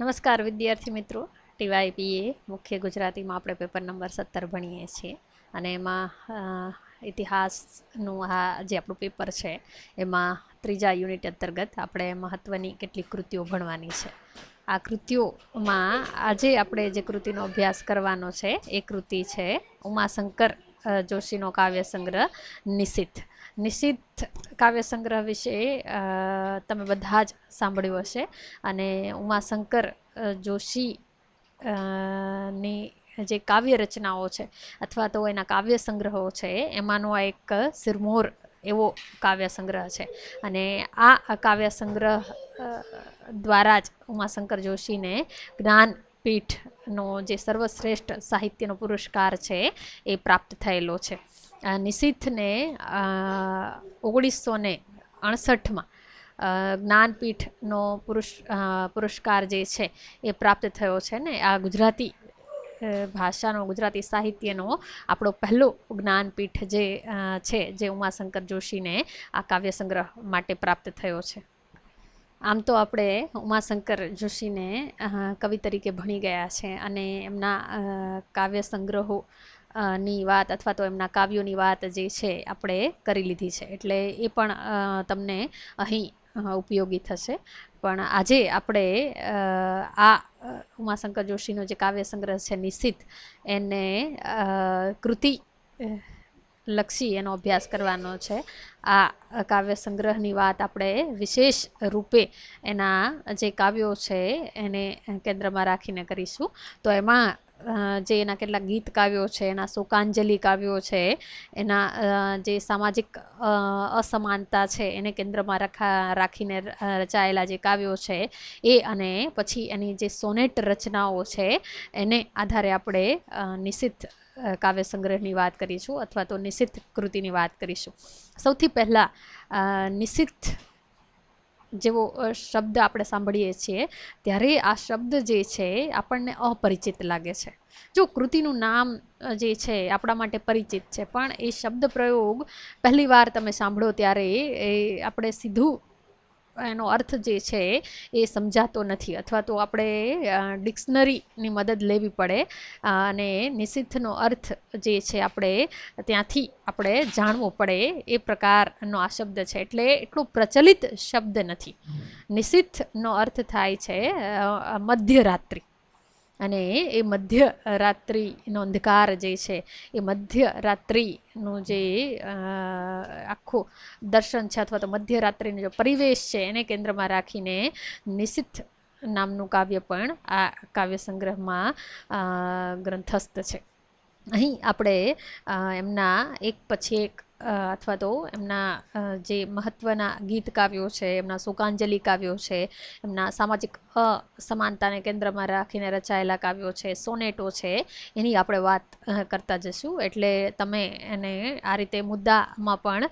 નમસ્કાર વિદ્યાર્થી મિત્રો. ટીવાયપીએ મુખ્ય ગુજરાતીમાં આપણે પેપર નંબર સત્તર ભણીએ છીએ. અને એમાં ઇતિહાસનું આ જે આપણું પેપર છે, એમાં ત્રીજા યુનિટ અંતર્ગત આપણે મહત્ત્વની કેટલીક કૃતિઓ ભણવાની છે. આ કૃતિઓમાં આજે આપણે જે કૃતિનો અભ્યાસ કરવાનો છે, એ કૃતિ છે ઉમાશંકર જોશીનો કાવ્ય સંગ્રહ નિશિત નિશિત કાવ્ય સંગ્રહ વિશે તમે બધા જ સાંભળ્યું હશે અને ઉમાશંકર જોશી ની જે કાવ્ય રચનાઓ છે અથવા તો એના કાવ્ય સંગ્રહો છે, એમાંનો આ એક સિરમોર એવો કાવ્ય સંગ્રહ છે. અને આ કાવ્ય સંગ્રહ દ્વારા જ ઉમાશંકર જોશીને જ્ઞાનપીઠનો જે સર્વશ્રેષ્ઠ સાહિત્યનો પુરસ્કાર છે એ પ્રાપ્ત થયેલો છે. નિશીથને ઓગણીસો ને અડસઠમાં જ્ઞાનપીઠનો પુરુષ પુરસ્કાર જે છે એ પ્રાપ્ત થયો છે ને, આ ગુજરાતી ભાષાનો, ગુજરાતી સાહિત્યનો આપણો પહેલો જ્ઞાનપીઠ જે છે, જે ઉમાશંકર જોશીને આ કાવ્ય સંગ્રહ માટે પ્રાપ્ત થયો છે. આમ તો આપણે ઉમાશંકર જોશીને કવિ તરીકે ભણી ગયા છે અને એમના કાવ્ય સંગ્રહો ની વાત અથવા તો એમના કાવ્યોની વાત જે છે આપણે કરી લીધી છે. એટલે એ પણ તમને અહીં ઉપયોગી થશે. પણ આજે આપણે આ ઉમાશંકર જોશીનો જે કાવ્ય સંગ્રહ છે નિશ્ચિત, એને કૃતિ લક્ષી એનો અભ્યાસ કરવાનો છે. આ કાવ્ય સંગ્રહની વાત આપણે વિશેષ રૂપે એના જે કાવ્યો છે એને કેન્દ્રમાં રાખીને કરીશું. તો એમાં જે એના કેટલાક ગીત કાવ્યો છે, એના શોકાંજલિ કાવ્યો છે, એના જે સામાજિક અસમાનતા છે, એને કેન્દ્રમાં રખા, રાખીને રચાયેલા જે કાવ્યો છે, એ અને પછી એની જે સોનેટ રચનાઓ છે, એને આધારે આપણે નિશ્ચિત કાવ્ય સંગ્રહની વાત કરીશું અથવા તો નિશ્ચિત કૃતિની વાત કરીશું. સૌથી પહેલાં નિશ્ચિત જેવો શબ્દ આપણે સાંભળીએ છીએ, ત્યારે આ શબ્દ જે છે આપણને અપરિચિત લાગે છે. જો કૃતિનું નામ જે છે આપણા માટે પરિચિત છે, પણ એ શબ્દ પ્રયોગ પહેલી વાર તમે સાંભળો ત્યારે એ આપણે સીધું એનો અર્થ જે છે એ સમજાતો નથી. અથવા તો આપણે ડિક્શનરીની મદદ લેવી પડે. અને નિષિદ્ધનો અર્થ જે છે આપણે ત્યાંથી આપણે જાણવો પડે એ પ્રકારનો આ શબ્દ છે. એટલે એટલો પ્રચલિત શબ્દ નથી. નિષિદ્ધનો અર્થ થાય છે મધ્યરાત્રિ. અને એ મધ્ય રાત્રિનો અંધકાર જે છે, એ મધ્ય રાત્રિનું જે આખું દર્શન છે અથવા તો મધ્યરાત્રિનો જે પરિવેશ છે, એને કેન્દ્રમાં રાખીને નિશિત નામનું કાવ્ય પણ આ કાવ્ય સંગ્રહમાં ગ્રંથસ્થ છે. અહીં આપણે એમના એક પછી એક અથવા તો એમના જે મહત્ત્વના ગીત કાવ્યો છે, એમના શોકાંજલિ કાવ્યો છે, એમના સામાજિક અસમાનતાને કેન્દ્રમાં રાખીને રચાયેલા કાવ્યો છે, સોનેટો છે, એની આપણે વાત કરતા જશું. એટલે તમે એને આ રીતે મુદ્દામાં પણ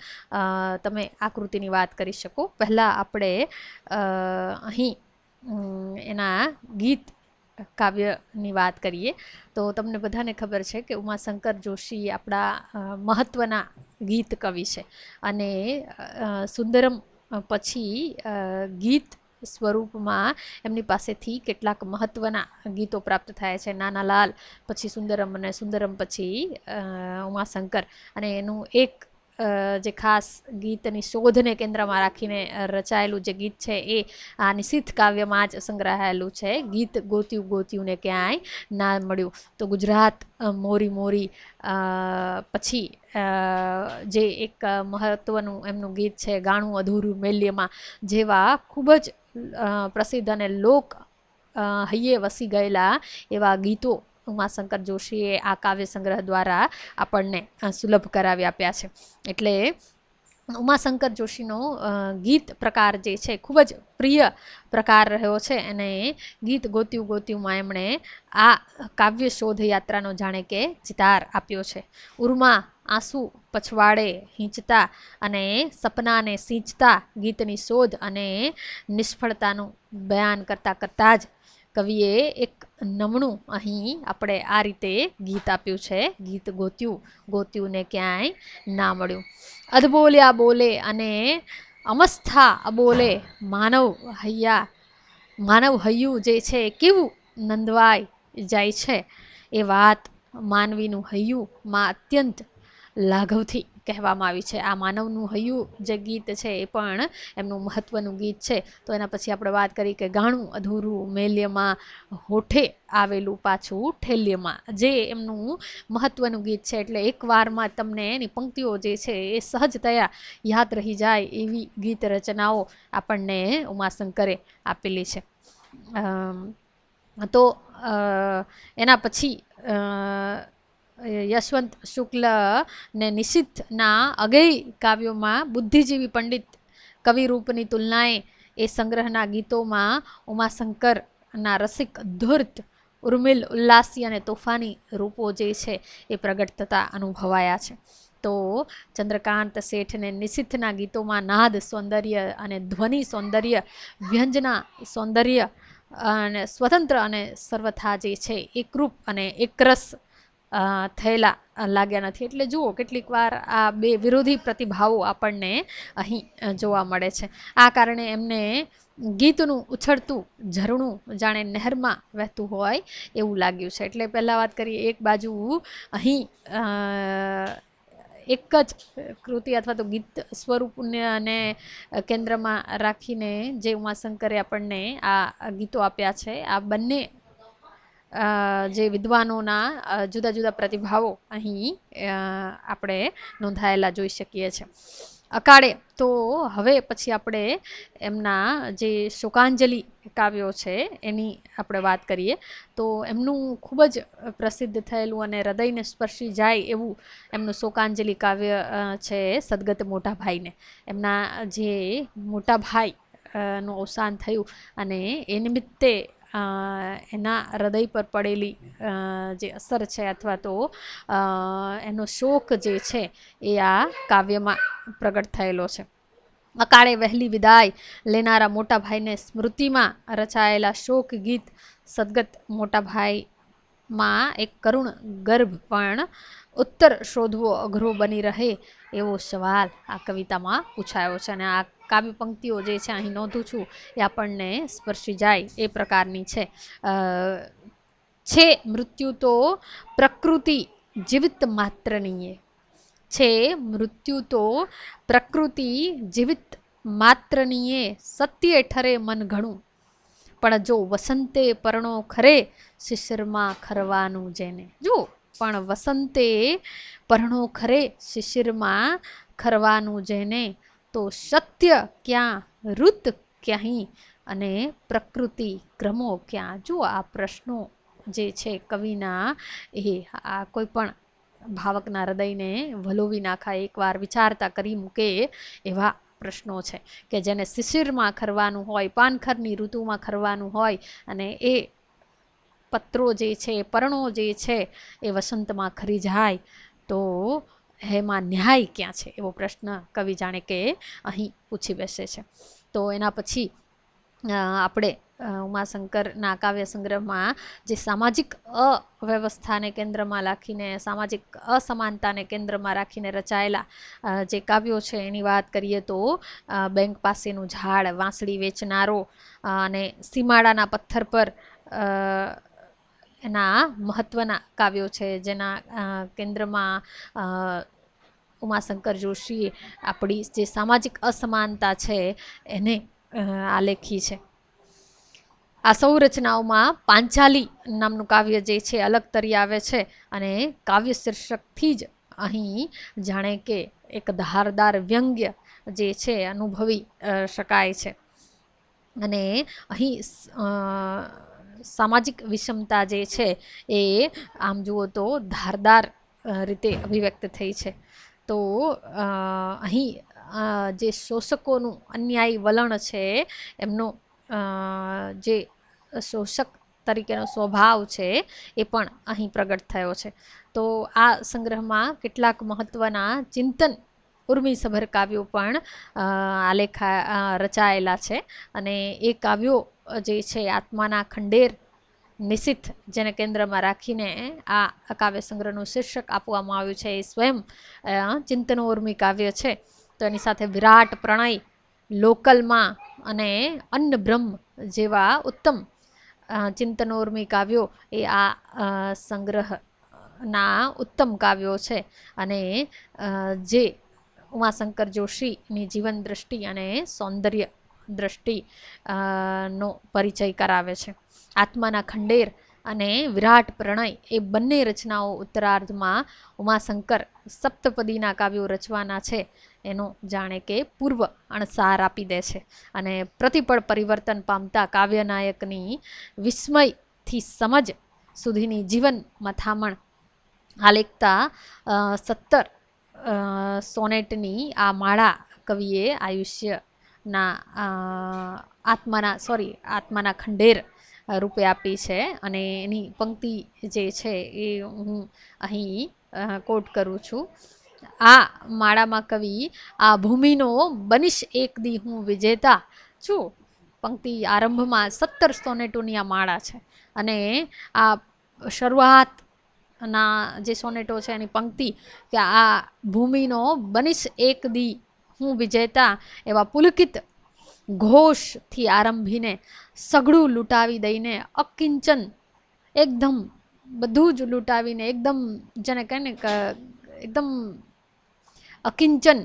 તમે આકૃતિની વાત કરી શકો. પહેલાં આપણે અહીં એના ગીત કાવ્યની વાત કરીએ, તો તમને બધાને ખબર છે કે ઉમાશંકર જોશી આપણા મહત્ત્વના ગીત કવિ છે. અને સુંદરમ પછી ગીત સ્વરૂપમાં એમની પાસેથી કેટલાક મહત્ત્વના ગીતો પ્રાપ્ત થાય છે. નાના લાલ પછી સુંદરમ અને સુંદરમ પછી ઉમાશંકર. અને એનું એક જે ખાસ ગીતની શોધને કેન્દ્રમાં રાખીને રચાયેલું જે ગીત છે એ આ નિશિત કાવ્યમાં જ સંગ્રહાયેલું છે. ગીત ગોત્યું ગોત્યું ને ક્યાંય ના મળ્યું. તો ગુજરાત મોરી મોરી પછી જે એક મહત્ત્વનું એમનું ગીત છે ગાણું અધૂરું મેલ્યમાં જેવા ખૂબ જ પ્રસિદ્ધ અને લોક હૈયે વસી ગયેલા એવા ગીતો ઉમાશંકર જોશીએ આ કાવ્ય સંગ્રહ દ્વારા આપણને સુલભ કરાવી આપ્યા છે. એટલે, ઉમાશંકર જોશીનો ગીત પ્રકાર જે છે, ખૂબ જ પ્રિય પ્રકાર રહ્યો છે. અને ગીત ગોત્યું ગોત્યુંમાં એમણે આ કાવ્ય શોધ યાત્રાનો જાણે કે ચિતાર આપ્યો છે. ઉર્મા આંસુ પછવાડે હીંચતા અને સપનાને સિંચતા ગીતની શોધ અને નિષ્ફળતાનું બયાન કરતાં કરતાં જ કવિએ એક નમણું અહીં આપણે આ રીતે ગીત આપ્યું છે. ગીત ગોત્યું. ગોત્યું ને ક્યાંય ના મળ્યું. અદબોલ્યા બોલે અને અમસ્થા અબોલે માનવ હૈયા. માનવ હૈયું જે છે કેવું નંદવાય જાય છે? એ વાત માનવીનું હૈયું માં અત્યંત લાઘવથી કહેવામાં આવી છે. આ માનવનું હૈયું જે ગીત છે એ પણ એમનું મહત્ત્વનું ગીત છે. તો એના પછી આપણે વાત કરી કે ગાણું અધૂરું મેલ્યમાં હોઠે આવેલું પાછું ઠેલ્યમાં. જે એમનું મહત્ત્વનું ગીત છે એટલે એક વારમાં તમને એની પંક્તિઓ જે છે એ સહજતયા યાદ રહી જાય એવી ગીત રચનાઓ આપણને ઉમાશંકરે આપેલી છે. તો એના પછી યશવંત શુક્લ ને નિશિથના અગેય કાવ્યોમાં બુદ્ધિજીવી પંડિત કવિરૂપની તુલનાએ એ સંગ્રહના ગીતોમાં ઉમાશંકરના રસિક ધૂર્ત, ઉર્મિલ ઉલ્લાસી અને તોફાની રૂપો જે છે એ પ્રગટ થતા અનુભવાયા છે. તો ચંદ્રકાંત શેઠને નિશિથના ગીતોમાં નાદ સૌંદર્ય અને ધ્વનિ સૌંદર્ય, વ્યંજના સૌંદર્ય અને સ્વતંત્ર અને સર્વથા જે છે, એકરૂપ અને એકરસ થયેલા લાગ્યા નથી. એટલે જુઓ, કેટલીક વાર આ બે વિરોધી પ્રતિભાવો આપણને અહીં જોવા મળે છે. આ કારણે એમને ગીતનું ઉછળતું, ઝરણું જાણે નહેરમાં વહેતું હોય એવું લાગ્યું છે. એટલે પહેલાં વાત કરીએ, એક બાજુ અહીં એક જ કૃતિ અથવા તો ગીત સ્વરૂપને અને કેન્દ્રમાં રાખીને જે ઉમાશંકરે આપણને આ ગીતો આપ્યા છે, આ બંને જે વિદ્વાનોના જુદા જુદા પ્રતિભાવો અહીં આપણે નોંધાયેલા જોઈ શકીએ છીએ અકાળે તો હવે પછી આપણે એમના જે શોકાંજલિ કાવ્યો છે, એની આપણે વાત કરીએ, તો એમનું ખૂબ જ પ્રસિદ્ધ થયેલું અને હૃદયને સ્પર્શી જાય એવું એમનું શોકાંજલિ કાવ્ય છે સદગત મોટાભાઈને. એમના જે મોટાભાઈ નું અવસાન થયું અને એ નિમિત્તે એના હૃદય પર પડેલી જે અસર છે અથવા તો એનો શોક જે છે એ આ કાવ્યમાં પ્રગટ થયેલો છે. અકાળે વહેલી વિદાય લેનારા મોટાભાઈને સ્મૃતિમાં રચાયેલા શોક ગીત સદગત મોટાભાઈમાં એક કરુણ ગર્ભ પણ ઉત્તર શોધવો અઘરો બની રહે એવો સવાલ આ કવિતામાં પૂછાયો છે અને આ કાવ્ય પંક્તિઓ જે છે અહીં નોંધું છું એ આપણને સ્પર્શી જાય એ પ્રકારની છે. છે મૃત્યુ તો પ્રકૃતિ જીવિત માત્રની છે મૃત્યુ તો પ્રકૃતિ જીવિત માત્રનીએ સત્ય ઠરે મન ઘણું. પણ જો વસંતે પરણો ખરે શિશિરમાં ખરવાનું જેને. જો, પણ વસંતે પરણો ખરે શિશિરમાં ખરવાનું જેને. તો સત્ય ક્યાં ઋત ક્યાંય અને પ્રકૃતિ ક્રમો ક્યાં? જો આ પ્રશ્નો જે છે કવિના, એ આ કોઈ પણ ભાવકના હૃદયને વલોવી નાખા, એકવાર વિચારતા કરી મૂકે એવા પ્રશ્નો છે કે જેને શિશિરમાં ખરવાનું હોય, પાનખરની ઋતુમાં ખરવાનું હોય અને એ પત્રો જે છે, પર્ણો જે છે એ વસંતમાં ખરી જાય તો એમાં ન્યાય ક્યાં છે? એવો પ્રશ્ન કવિ જાણે કે અહીં પૂછી બેસે છે. તો એના પછી આપણે ઉમાશંકરના કાવ્ય સંગ્રહમાં જે સામાજિક અવ્યવસ્થાને કેન્દ્રમાં રાખીને, સામાજિક અસમાનતાને કેન્દ્રમાં રાખીને રચાયેલા જે કાવ્યો છે એની વાત કરીએ તો બેંક પાસેનું ઝાડ વાંસળી વેચનારો અને સીમાડાના પથ્થર પર એના મહત્ત્વના કાવ્યો છે, જેના કેન્દ્રમાં ઉમાશંકર જોશીએ આપણી જે સામાજિક અસમાનતા છે એને આલેખી છે. આ સૌ રચનાઓમાં પાંચાલી નામનું કાવ્ય જે છે અલગ તરી આવે છે અને કાવ્ય શીર્ષકથી જ અહીં જાણે કે એક ધારદાર વ્યંગ્ય જે છે અનુભવી શકાય છે. અને અહીં સામાજિક વિષમતા જે છે એ આમ જુઓ તો ધારદાર રીતે અભિવ્યક્ત થઈ છે. તો અહીં જે શોષકોનું અન્યાયી વલણ છે એમનો જે શોષક તરીકેનો સ્વભાવ છે એ પણ અહીં પ્રગટ થયો છે. તો આ સંગ્રહમાં કેટલાક મહત્ત્વના ચિંતન ઉર્મિસભર કાવ્યો પણ આલેખા રચાયેલા છે અને એ કાવ્યો જે છે આત્માના ખંડેર નિશિત જેને કેન્દ્રમાં રાખીને આ કાવ્ય સંગ્રહનું શીર્ષક આપવામાં આવ્યું છે એ સ્વયં ચિંતન ઉર્મી કાવ્ય છે. તો એની સાથે વિરાટ પ્રણય, લોકલમાં અને અન્ન બ્રહ્મ જેવા ઉત્તમ ચિંતનોર્મી કાવ્યો એ આ સંગ્રહના ઉત્તમ કાવ્યો છે. અને જે ઉમાશંકર જોશીની જીવન દ્રષ્ટિ અને સૌંદર્ય દ્રષ્ટિ નો પરિચય કરાવે છે. આત્માના ખંડેર અને વિરાટ પ્રણય એ બંને રચનાઓ ઉત્તરાર્ધમાં ઉમાશંકર સપ્તપદીના કાવ્યો રચવાના છે. એનો જાણે કે પૂર્વ અણસાર આપી દે છે અને પ્રતિપળ પરિવર્તન પામતા કાવ્યનાયકની વિસ્મયથી સમજ સુધીની જીવન મથામણ આલેખતા સત્તર સોનેટની આ માળા કવિએ આયુષ્યના અ, આત્માના સોરી આત્માના ખંડેર રૂપે આપી છે અને એની પંક્તિ જે છે એ હું અહીં કોટ કરું છું. આ માળામાં કવિ આ ભૂમિનો બનીશ એક દી હું વિજેતા છું. પંક્તિ આરંભમાં સત્તર સોનેટોની આ માળા છે. અને આ શરૂઆતના જે સોનેટો છે એની પંક્તિ કે આ ભૂમિનો બનીશ એક દી હું વિજેતા એવા પુલકિત ઘોષથી આરંભીને સઘળું લૂંટાવી દઈને અકિંચન એકદમ બધું જ લૂંટાવીને એકદમ જેને કહે ને એકદમ અકિંચન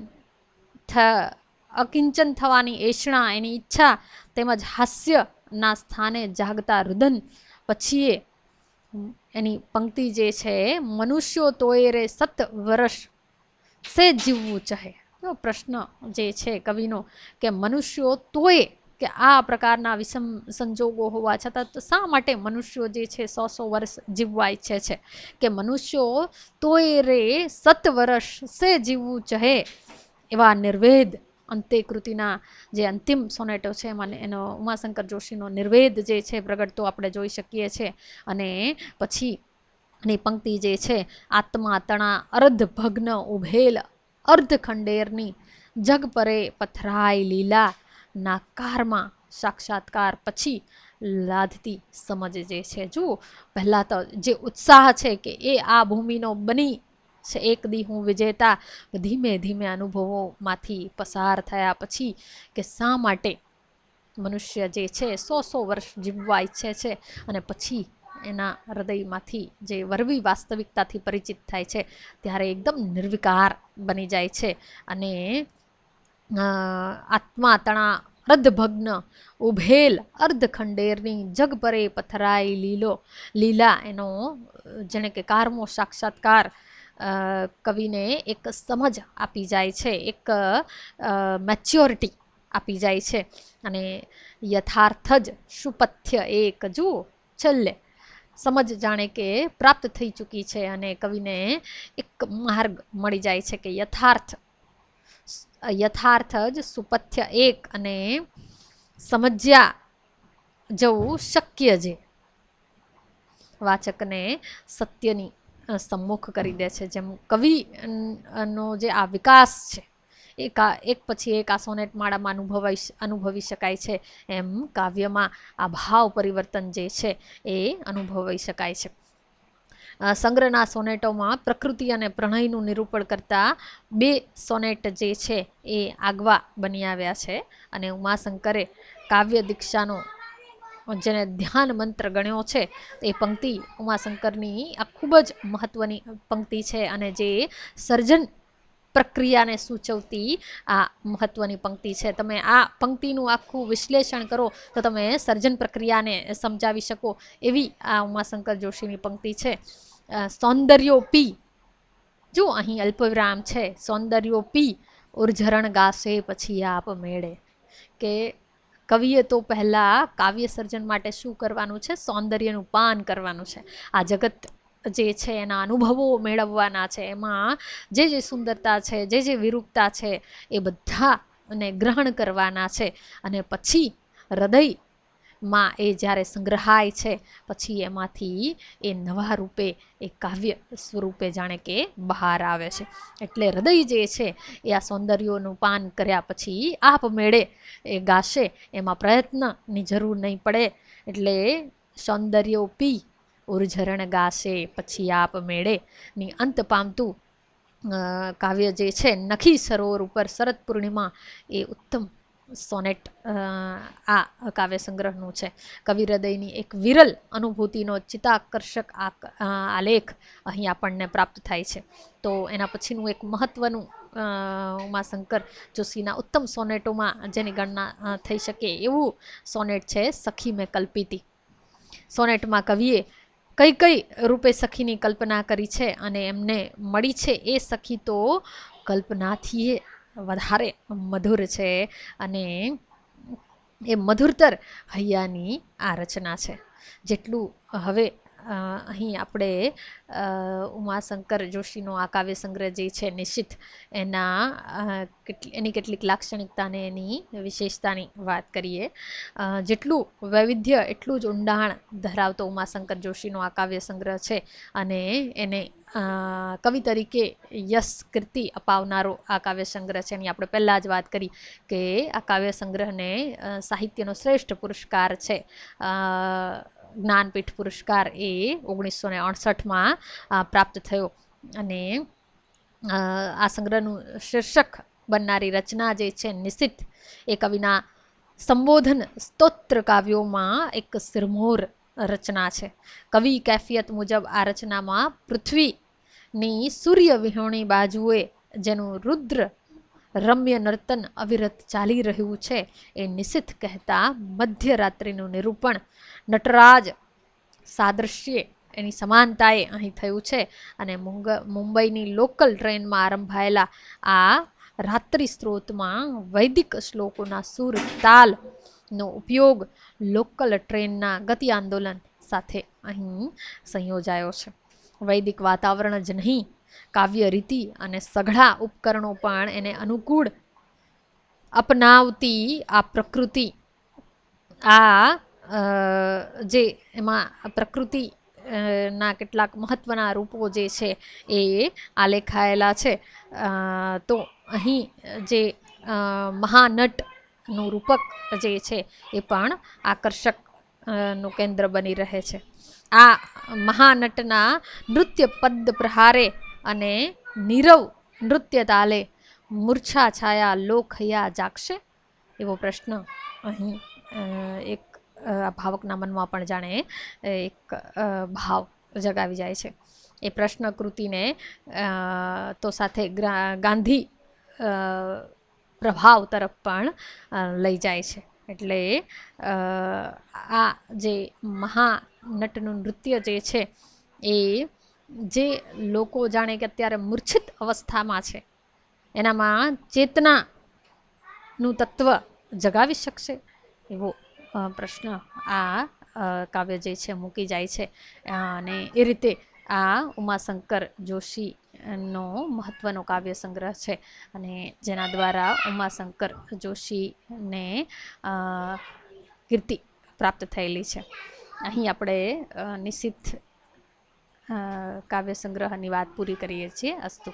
અકિંચન થવાની એષણા એની ઈચ્છા તેમજ હાસ્યના સ્થાને જાગતા રુદન. પછીએ એની પંક્તિ જે છે, મનુષ્યો તોય રે સત વર્ષ સે જીવવું ચાહે. પ્રશ્ન જે છે કવિનો કે મનુષ્યો તોય કે આ પ્રકારના વિષમ સંજોગો હોવા છતાં તો શા માટે મનુષ્યો જે છે સો સો વર્ષ જીવવા ઈચ્છે છે? કે મનુષ્યો તોય રે સત વર્ષ સે જીવવું ચહે એવા નિર્વેદ અંત્યકૃતિના જે અંતિમ સોનેટો છે એમાં એનો ઉમાશંકર જોશીનો નિર્વેદ જે છે પ્રગટતો આપણે જોઈ શકીએ છીએ અને પછી ની પંક્તિ જે છે, આત્મા તણા અર્ધ ભગ્ન ઉભેલ અર્ધ ખંડેરની જગ પરે પથરાય લીલા નાકારમાં સાક્ષાત્કાર પછી લાદતી સમજ જે છે. જુઓ, પહેલાં તો જે ઉત્સાહ છે કે એ આ ભૂમિનો બની છે. એક દી હું વિજેતા, ધીમે ધીમે અનુભવોમાંથી પસાર થયા પછી કે શા માટે મનુષ્ય જે છે, સો સો વર્ષ જીવવા ઈચ્છે છે અને પછી એના હૃદયમાંથી જે વરવી વાસ્તવિકતાથી પરિચિત થાય છે, ત્યારે એકદમ નિર્વિકાર બની જાય છે અને આત્મા તણા અર્ધભગ્ન ઉભેલ અર્ધ ખંડેરની જગ પથરાઈ લીલો લીલા એનો જેણે કે કારમો સાક્ષાત્કાર કવિને એક સમજ આપી જાય છે, એક મેચ્યોરિટી આપી જાય છે અને યથાર્થ જ સુપથ્ય એક જુઓ, છેલ્લે સમજ જાણે કે પ્રાપ્ત થઈ ચૂકી છે અને કવિને એક માર્ગ મળી જાય છે કે યથાર્થ યથાર્થ જ સુપથ્ય એક અને સમજ્યા જવું શક્ય છે. વાચકને સત્યની સમ્મુખ કરી દે છે. જેમ કવિ નો જે આ વિકાસ છે એક એક પછી એક આ સોનેટ માળામાં અનુભવાઈ અનુભવી શકાય છે. એમ કાવ્યમાં આ ભાવ પરિવર્તન જે છે એ અનુભવાઈ શકાય છે. સંગ્રહના સોનેટોમાં પ્રકૃતિ અને પ્રણયનું નિરૂપણ કરતા બે સોનેટ જે છે એ આગવા બની આવ્યા છે અને ઉમાશંકરે કાવ્ય દીક્ષાનો, જેને ધ્યાન મંત્ર ગણ્યો છે, એ પંક્તિ ઉમાશંકરની આ ખૂબ જ મહત્વની પંક્તિ છે અને જે સર્જન પ્રક્રિયાને સૂચવતી આ મહત્વની પંક્તિ છે. તમે આ પંક્તિનું આખું વિશ્લેષણ કરો તો તમે સર્જન પ્રક્રિયાને સમજાવી શકો એવી આ ઉમાશંકર જોશીની પંક્તિ છે. સૌંદર્યોપી જો અહીં અલ્પવિરામ છે, સૌંદર્યોપી ઉર્જરણ ગાશે પછી આપ મેળે. કે કવિએ તો પહેલાં કાવ્ય સર્જન માટે શું કરવાનું છે? સૌંદર્યનું પાન કરવાનું છે. આ જગત જે છે, એના અનુભવો મેળવવાના છે, એમાં જે જે સુંદરતા છે, જે જે વિરૂપતા છે, એ બધા અને ગ્રહણ કરવાના છે. અને પછી હૃદયમાં એ જ્યારે સંગ્રહાય છે, પછી એમાંથી એ નવા રૂપે, એ કાવ્ય સ્વરૂપે જાણે કે બહાર આવે છે. એટલે હૃદય જે છે, એ આ સૌંદર્યોનું પાન કર્યા પછી આપમેળે એ ગાશે, એમાં પ્રયત્નની જરૂર નહીં પડે. એટલે સૌંદર્યો પી ઉર્ઝરણ ગાશે, પછી આપ મેળે. ની અંત પામતું કાવ્ય જે છે, નખી સરોવર ઉપર શરદ પૂર્ણિમા એ ઉત્તમ સોનેટ આ કાવ્ય સંગ્રહનું છે. કવિ હૃદયની એક વિરલ અનુભૂતિનો ચિત્તાકર્ષક આલેખ અહીં આપણને પ્રાપ્ત થાય છે. તો એના પછીનું એક મહત્ત્વનું ઉમાશંકર જોશીના ઉત્તમ સોનેટોમાં જેની ગણના થઈ શકે એવું સોનેટ છે, સખી મેં કલ્પિતી. સોનેટમાં કવિએ કઈ કઈ રૂપે સખીની કલ્પના કરી છે અને એમને મળી છે એ સખી તો કલ્પનાથી વધારે મધુર છે અને એ મધુરતર હૈયાની આ રચના છે. જેટલું હવે અહીં આપણે ઉમાશંકર જોશીનો આ કાવ્ય સંગ્રહ જે છે નિશ્ચિત, એના એની કેટલીક લાક્ષણિકતા અને એની વિશેષતાની વાત કરીએ. જેટલું વૈવિધ્ય એટલું જ ઊંડાણ ધરાવતો ઉમાશંકર જોશીનો આ કાવ્ય સંગ્રહ છે અને એને કવિ તરીકે યશ કીર્તિ અપાવનારો આ કાવ્ય સંગ્રહ છે. એની આપણે પહેલાં જ વાત કરી કે આ કાવ્ય સંગ્રહને સાહિત્યનો શ્રેષ્ઠ પુરસ્કાર છે. જ્ઞાનપીઠ પુરસ્કાર એ ઓગણીસો ને અડસઠમાં પ્રાપ્ત થયો. અને આ સંગ્રહનું શીર્ષક બનનારી રચના જે છે નિશ્ચિત એ કવિના સંબોધન સ્તોત્ર કાવ્યોમાં એક સિરમોર રચના છે. કવિ કેફિયત મુજબ આ રચનામાં પૃથ્વીની સૂર્ય વિહોણી બાજુએ જેનું રુદ્ર રમ્ય નર્તન અવિરત ચાલી રહ્યું છે. એ નિશિત કહેતા મધ્યરાત્રિનું નિરૂપણ નટરાજ સાદૃશ્ય એની સમાનતાએ અહીં થયું છે અને મુંગ, મુંબઈની લોકલ ટ્રેનમાં આરંભાયેલા આ રાત્રિ સ્ત્રોતમાં વૈદિક શ્લોકોના સુર, તાલનો ઉપયોગ લોકલ ટ્રેનના ગતિ આંદોલન સાથે અહીં સંયોજાયો છે. વૈદિક વાતાવરણ જ નહીં કાવ્ય રીતિ અને સઘળા ઉપકરણો પણ એને અનુકૂળ અપનાવતી આ પ્રકૃતિ, આ જે એમાં પ્રકૃતિ ના કેટલાક મહત્ત્વના રૂપો જે છે એ આલેખાયેલા છે. તો અહીં જે મહાનટનું રૂપક જે છે એ પણ આકર્ષકનું કેન્દ્ર બની રહે છે. આ મહાનટના નૃત્ય પદ પ્રહારે અને નીરવ નૃત્ય તાલે મૂર્છા છાયા લોકહૈયા જાગશે? એવો પ્રશ્ન અહીં એક ભાવકના મનમાં પણ જાણે એક ભાવ જગાવી જાય છે. એ પ્રશ્ન કૃતિને તો સાથે ગાંધી પ્રભાવ તરફ પણ લઈ જાય છે. એટલે આ જે મહાનટનું નૃત્ય જે છે, એ જે લોકો જાણે કે અત્યારે મૂર્છિત અવસ્થામાં છે, એનામાં ચેતનાનું તત્વ જગાવી શકશે? એવો પ્રશ્ન આ કાવ્ય જે છે મૂકી જાય છે. અને એ રીતે આ ઉમાશંકર જોશીનો મહત્ત્વનો કાવ્ય સંગ્રહ છે. અને જેના દ્વારા ઉમાશંકર જોશીને કીર્તિ પ્રાપ્ત થયેલી છે. અહીં આપણે નિશ્ચિત કાવ્ય સંગ્રહની વાત પૂરી કરીએ છીએ. અસ્તુ.